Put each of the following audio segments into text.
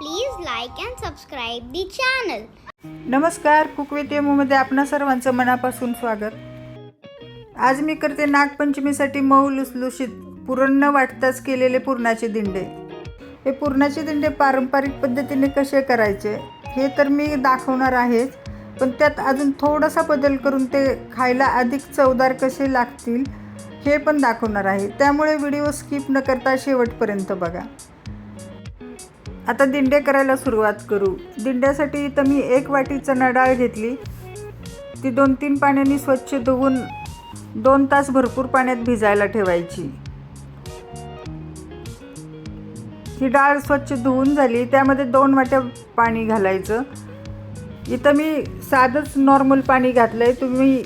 Please like and subscribe the channel. नमस्कार cook विथमध्ये आपणा सर्वांचं मनापासून स्वागत. आज मी करते नागपंचमीसाठी मऊ लुसलुशीत पुरण न वाटताच केलेले पुरणाचे दिंडे. हे पुरणाचे दिंडे पारंपरिक पद्धतीने कसे करायचे हे तर मी दाखवणार आहेच पण त्यात अजून थोडासा बदल करून ते खायला अधिक चवदार कसे लागतील हे पण दाखवणार आहे. त्यामुळे व्हिडिओ स्किप न करता शेवटपर्यंत बघा. आता दिंडे करायला सुरुवात करू. दिंड्यासाठी इथं मी एक वाटी चणा डाळ घेतली. ती दोन तीन पाण्याने स्वच्छ धुवून दोन तास भरपूर पाण्यात भिजायला ठेवायची. ही डाळ स्वच्छ धुवून झाली. त्यामध्ये दोन वाट्या पाणी घालायचं. इथं मी साधंच नॉर्मल पाणी घातलं आहे तुम्ही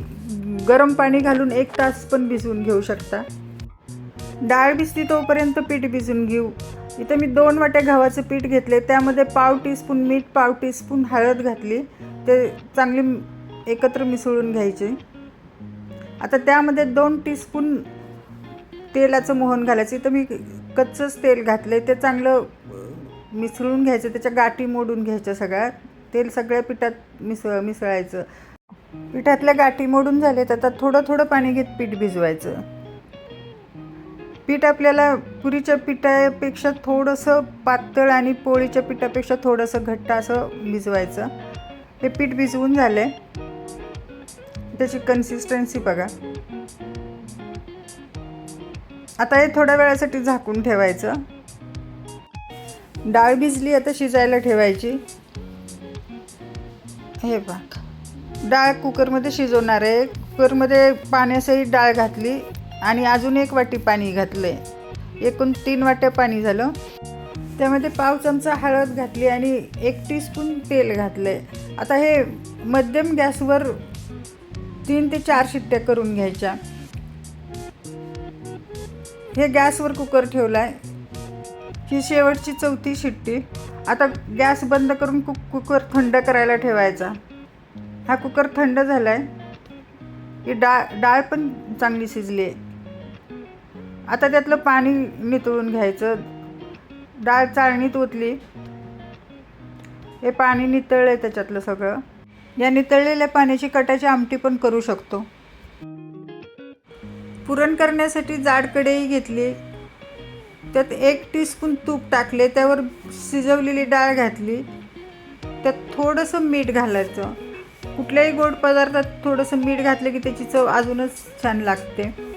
गरम पाणी घालून एक तास पण भिजवून घेऊ शकता. डाळ भिजती तोपर्यंत पीठ भिजून घेऊ. इथं मी दोन वाट्या गव्हाचं पीठ घेतले त्यामध्ये पाव टीस्पून मीठ पाव टीस्पून हळद घातली. ते चांगली एकत्र मिसळून घ्यायचे. आता त्यामध्ये दोन टीस्पून तेलाचं मोहन घालायचं. इथं मी कच्चंच तेल घातलं ते चांगलं मिसळून घ्यायचं. त्याच्या गाठी मोडून घ्यायच्या सगळ्या. तेल सगळ्या पिठात मिसळ मिसळायचं. पिठातल्या गाठी मोडून झालेत आता थोडं थोडं पाणी घेत पीठ भिजवायचं. पीठ आपल्याला पुरीच्या पिठापेक्षा थोडंसं पातळ आणि पोळीच्या पिठापेक्षा थोडंसं घट्ट असं भिजवायचं. हे पीठ भिजवून झालं आहे त्याची कन्सिस्टन्सी बघा. आता हे थोड्या वेळासाठी झाकून ठेवायचं. डाळ भिजली आता शिजायला ठेवायची. हे बघ डाळ कुकरमध्ये शिजवणार आहे. कुकरमध्ये पाण्यासहित डाळ घातली. आणि अजून एक वाटी पाणी घातलं आहे एकूण तीन वाट्या पाणी झालं. त्यामध्ये पाव चमचा हळद घातली आणि एक टीस्पून तेल घातलं आहे आता हे मध्यम गॅसवर तीन ते चार शिट्ट्या करून घ्यायच्या. हे गॅसवर कुकर ठेवला आहे ही शेवटची चौथी शिट्टी. आता गॅस बंद करून कुक कुकर थंड करायला ठेवायचा. हा कुकर थंड झाला आहे ही डाळ डाळ पण चांगली शिजली आहे आता त्यातलं पाणी नितळून घ्यायचं. डाळ चाळणीत ओतली. हे पाणी नितळलं आहे त्याच्यातलं सगळं. या नितळलेल्या पाण्याची कटाची आमटी पण करू शकतो. पुरण करण्यासाठी जाड कढई घेतली. त्यात एक टीस्पून तूप टाकले त्यावर शिजवलेली डाळ घातली. त्यात थोडंसं मीठ घालायचं. कुठल्याही गोड पदार्थात थोडंसं मीठ घातलं की त्याची चव अजूनच छान लागते.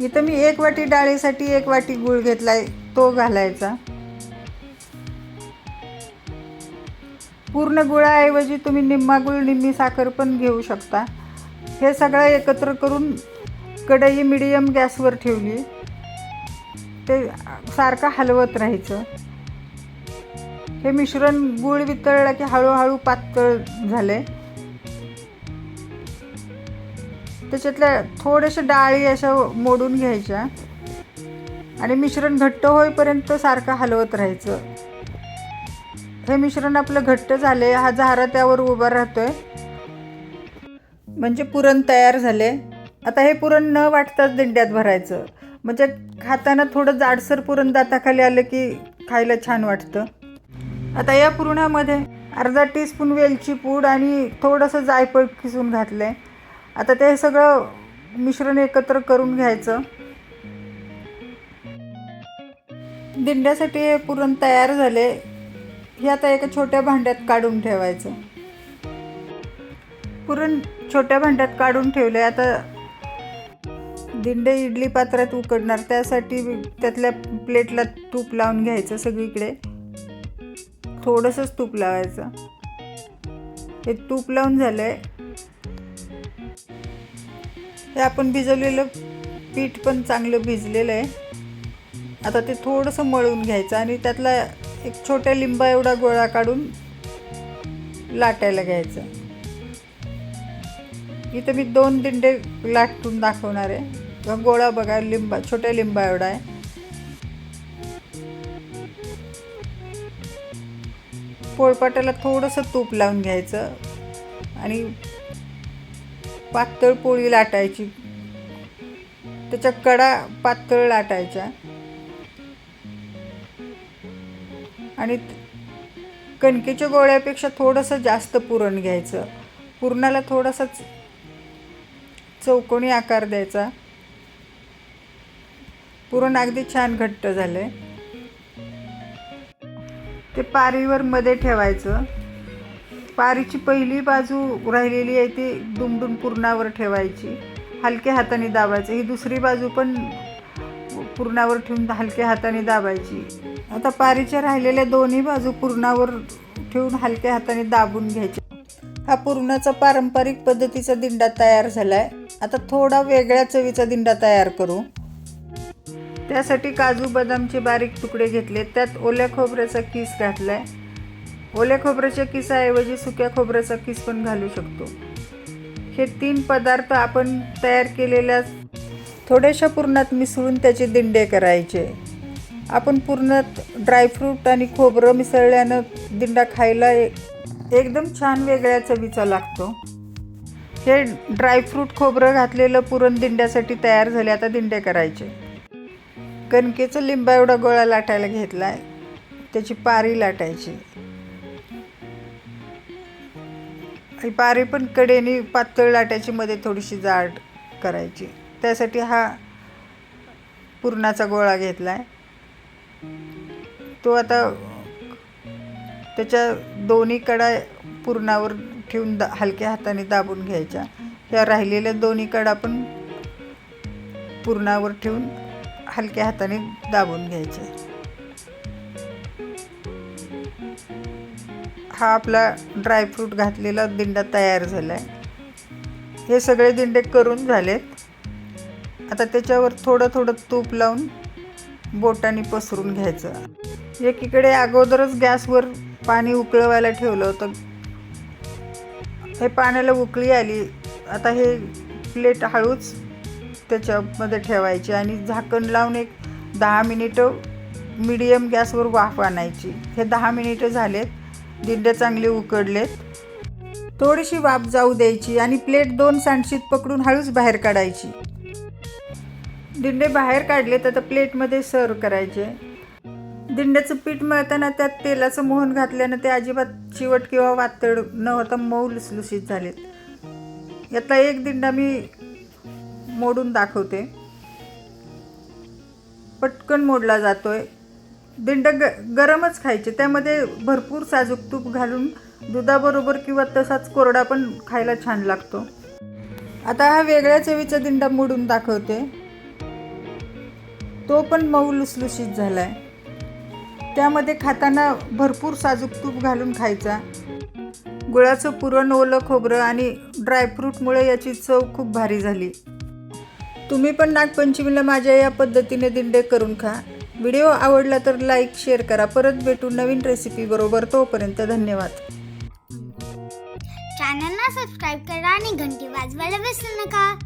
इथं मी एक वाटी डाळीसाठी एक वाटी गूळ घेतलाय तो घालायचा. पूर्ण गुळाऐवजी तुम्ही निम्मा गुळ निम्मी साखर पण घेऊ शकता. हे सगळं एकत्र करून कढई मिडियम गॅसवर ठेवली. ते सारखं हलवत राहायचं. हे मिश्रण गूळ वितळलं की हळूहळू पातळ झालं आहे त्याच्यातल्या थोड्याशा डाळी अशा मोडून घ्यायच्या. आणि मिश्रण घट्ट होईपर्यंत सारखं हलवत राहायचं. हे मिश्रण आपलं घट्ट झाले हा झारा त्यावर उभा राहतोय. म्हणजे पुरण तयार झाले आता हे पुरण न वाटताच दिंड्यात भरायचं. म्हणजे खाताना थोडं जाडसर पुरण दाताखाली आलं की खायला छान वाटतं. आता या पुरणामध्ये अर्धा टीस्पून वेलची पूड आणि थोडंसं जायफळ किसून घातलं आहे आता ते सगळं मिश्रण एकत्र करून घ्यायचं. दिंड्यासाठी हे पुरण तयार झाले. हे आता एका छोट्या भांड्यात काढून ठेवायचं. पुरण छोट्या भांड्यात काढून ठेवले आता दिंडे इडली पात्रात उकडणार. त्यासाठी त्यातल्या प्लेटला तूप लावून घ्यायचं सगळीकडे. थोडंसंच तूप लावायचं. हे तूप लावून झालं आहे हे आपण भिजवलेलं पीठ पण चांगलं भिजलेलं आहे. आता ते थोडंसं मळून घ्यायचं आणि त्यातला एक छोट्या लिंबा एवढा गोळा काढून लाटायला घ्यायचं. इथं मी दोन दिंडे लाटून दाखवणार आहे. किंवा गोळा बघा लिंबा छोट्या लिंबा एवढा आहे. पोळपाटाला थोडंसं तूप लावून घ्यायचं आणि पातळ पोळी लाटायची. त्याच्या कडा पातळ लाटायच्या. आणि कणकेच्या गोळ्यापेक्षा थोडंसं जास्त पुरण घ्यायचं. पुरणाला थोडासा चौकोनी आकार द्यायचा. पुरण अगदी छान घट्ट झालं आहे ते पारीवर मध्ये ठेवायचं. पारीची पहिली बाजू राहिलेली आहे ती दुमडून पुरणावर ठेवायची हलक्या हाताने दाबायचं. ही दुसरी बाजू पण पुरणावर ठेवून हलक्या हाताने दाबायची. आता पारीच्या राहिलेल्या दोन्ही बाजू पुरणावर ठेवून हलक्या हाताने दाबून घ्यायची. हा पुरणाचा पारंपरिक पद्धतीचा दिंडा तयार झाला आहे आता थोडा वेगळ्या चवीचा दिंडा तयार करू. त्यासाठी काजू बदामचे बारीक तुकडे घेतले. त्यात ओल्या खोबऱ्याचा किस आहे ओल्या खोबऱ्याच्या किसाऐवजी सुक्या खोबऱ्याचा किस पण घालू शकतो. हे तीन पदार्थ आपण तयार केलेल्या थोड्याशा पुरणात मिसळून त्याचे दिंडे करायचे. आपण पुरणात ड्रायफ्रूट आणि खोबरं मिसळल्यानं दिंडा खायला एक एकदम छान वेगळ्या चवीचा लागतो. हे ड्रायफ्रूट खोबरं घातलेलं पुरण दिंड्यासाठी तयार झाले आता दिंडे करायचे. कणकेचं लिंबा एवढा गोळा लाटायला घेतला आहे त्याची पारी लाटायची. ही पारी पण कडेने पातळ लाटायची मध्ये थोडीशी जाड करायची. त्यासाठी हा पुरणाचा गोळा घेतला आहे तो आता त्याच्या दोन्ही कडा पुरणावर ठेवून दा हलक्या हाताने दाबून घ्यायच्या. या राहिलेल्या दोन्ही कडा पण पुरणावर ठेवून हलक्या हाताने दाबून घ्यायच्या हा आपला ड्रायफ्रूट घातलेला दिंडा तयार झाला आहे हे सगळे दिंडे करून झालेत. आता त्याच्यावर थोडं थोडं तूप लावून बोटाने पसरून घ्यायचं. एकीकडे अगोदरच गॅसवर पाणी उकळवायला ठेवलं होतं. हे पाण्याला उकळी आली. आता हे प्लेट हळूच त्याच्यामध्ये ठेवायची आणि झाकण लावून एक दहा मिनिटं मीडियम गॅसवर वाफ आणायची. हे दहा मिनिटं झालेत. दिंडे चांगले उकडलेत. थोडीशी वाफ जाऊ द्यायची आणि प्लेट दोन सांडशीत पकडून हळूच बाहेर काढायची. दिंडे बाहेर काढलेत आता प्लेटमध्ये सर्व करायचे. दिंड्याचं पीठ मळताना त्यात तेलाचं मोहन घातल्यानं ते अजिबात चिवट किंवा वातड न होता मऊ लुसलुसीत झालेत. यातला एक दिंडा मी मोडून दाखवते. पटकन मोडला जातोय. दिंड ग गरमच खायचे. त्यामध्ये भरपूर साजूक तूप घालून दुधाबरोबर किंवा तसाच कोरडा पण खायला छान लागतो. आता हा वेगळ्या चवीचा दिंडा मोडून दाखवते. तो पण मऊ लुसलुशीत झाला आहे त्यामध्ये खाताना भरपूर साजूक तूप घालून खायचा. गुळाचं पुरण ओलं खोबरं आणि ड्रायफ्रूटमुळे याची चव खूप भारी झाली. तुम्ही पण नागपंचमीला माझ्या या पद्धतीने दिंडे करून खा. व्हिडिओ आवडला तर लाईक शेअर करा. परत भेटू नवीन रेसिपी बरोबर. तोपर्यंत धन्यवाद. चॅनलला सबस्क्राईब करा आणि घंटी वाजवायला विसरू नका.